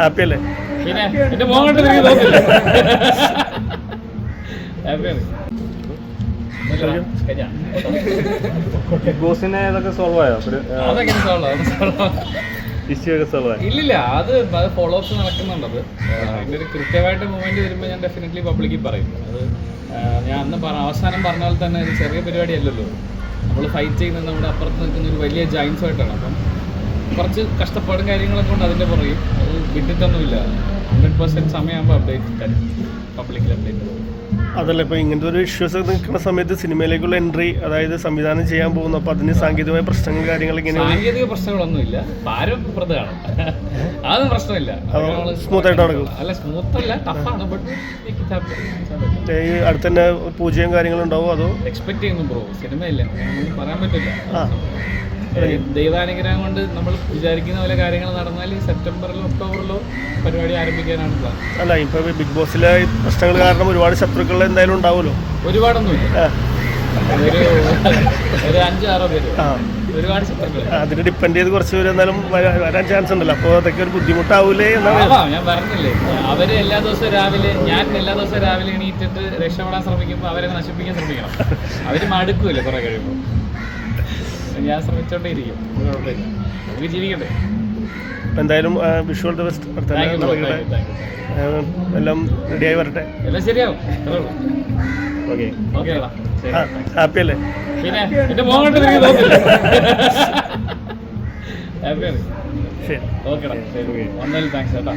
Happy അല്ലേ? എന്റെ എനിക്ക് ഹാപ്പിയാണ് ഇതൊക്കെ സോൾവ് ആയോ? അതൊക്കെ സോൾവ് സോൾവ് ഇഷ്യൂ ഒക്കെ സോൾവ് ആയോ. ഇല്ലില്ല അത് അത് ഫോളോ അപ്പ് നടക്കുന്നുണ്ടത്. അതിന്റെ ഒരു കൃത്യമായിട്ട് മൂവ്മെന്റ് വരുമ്പോൾ ഞാൻ ഡെഫിനറ്റ്ലി പബ്ലിക്കിൽ പറയും. അത് ഞാൻ അന്ന് പറ അവസാനം പറഞ്ഞ പോലെ തന്നെ ഒരു ചെറിയ പരിപാടി അല്ലല്ലോ. നമ്മൾ ഫൈറ്റ് ചെയ്യുന്നത് നമ്മുടെ അപ്പുറത്ത് നിൽക്കുന്ന ഒരു വലിയ ജൈൻസുമായിട്ടാണ് അപ്പം കുറച്ച് കഷ്ടപ്പാടും കാര്യങ്ങളൊക്കെ ഉണ്ട് അതിന്റെ പുറകെ. അത് വിട്ടിട്ടൊന്നുമില്ല. ഹൺഡ്രഡ് പെർസെന്റ് സമയമാകുമ്പോൾ അപ്ഡേറ്റ് തരും. പബ്ലിക്കിൽ അപ്ഡേറ്റ് തരും. അതല്ല ഇപ്പൊ ഇങ്ങനത്തെ ഒരു ഇഷ്യൂസ് നിൽക്കുന്ന സമയത്ത് സിനിമയിലേക്കുള്ള എൻട്രി അതായത് സംവിധാനം ചെയ്യാൻ പോകുന്നു അപ്പൊ അതിന് സാങ്കേതികമായ പ്രശ്നങ്ങൾ കാര്യങ്ങൾ ഇങ്ങനെ സാങ്കേതിക പ്രശ്നങ്ങളൊന്നുമില്ല. കാണും. അതൊന്നും പ്രശ്നമില്ല. സ്മൂത്ത് ആയിട്ട് നടക്കും. അല്ല സ്മൂത്ത് അല്ല ടഫാണ് ബട്ട് ഈ അടുത്ത് തന്നെ പൂജയും കാര്യങ്ങളും ഉണ്ടാവും അതോ? എക്സ്പെക്ട് ചെയ്യുന്നു ബ്രോ സിനിമയില്ല. പറയാൻ പറ്റില്ല. ദൈവാനുഗ്രഹം കൊണ്ട് നമ്മൾ വിചാരിക്കുന്ന പോലെ കാര്യങ്ങൾ നടന്നാൽ ഈ സെപ്റ്റംബറിലോ ഒക്ടോബറിലോ പരിപാടി ആരംഭിക്കാനാണ് പ്ലാൻ അല്ല ഇപ്പൊ ബിഗ് ബോസിലെ പ്രശ്നങ്ങൾ കാരണം ഒരുപാട് ശത്രുക്കൾ എന്തായാലും ഉണ്ടാവുമല്ലോ. ഒരുപാടൊന്നുമില്ല. ഇല്ല ഒരു പേര്. ഒരുപാട് അതിന് ഡിപ്പെൻഡ് ചെയ്ത് കുറച്ച് പേര് എന്തായാലും വരാൻ ചാൻസ് ഉണ്ടല്ലോ. അപ്പോൾ അതൊക്കെ ഒരു ബുദ്ധിമുട്ടാവൂലേ എന്നാണ്? ആവാം ഞാൻ പറഞ്ഞില്ലേ. അവർ എല്ലാ ദിവസവും രാവിലെ ഞാൻ എല്ലാ ദിവസവും രാവിലെ എണീറ്റിട്ട് രക്ഷപ്പെടാൻ ശ്രമിക്കുമ്പോൾ അവരെ നശിപ്പിക്കാൻ ശ്രമിക്കണം. അവർ മടുക്കൂല്ലേ കുറെ കഴിയുമ്പോൾ ഞാൻ ശ്രമിച്ചോണ്ടേ ഇരിക്കും കുഴപ്പമില്ല. നമുക്ക് ജീവിക്കണ്ടേ അപ്പൊ എന്തായാലും വിഷ്വൽ ദ ബെസ്റ്റ് എല്ലാം റെഡിയായി വരട്ടെ. എല്ലാം ശരിയാവും. ഓക്കെ ഓക്കെ ഹാപ്പി അല്ലേ? പിന്നെ എന്റെ മോൻ കണ്ടിട്ട് എനിക്ക് തോന്നില്ല ഹാപ്പിയാണ് ശരി. ഓക്കെടാ ശരി. വന്നാലും താങ്ക്സ് കേട്ടോ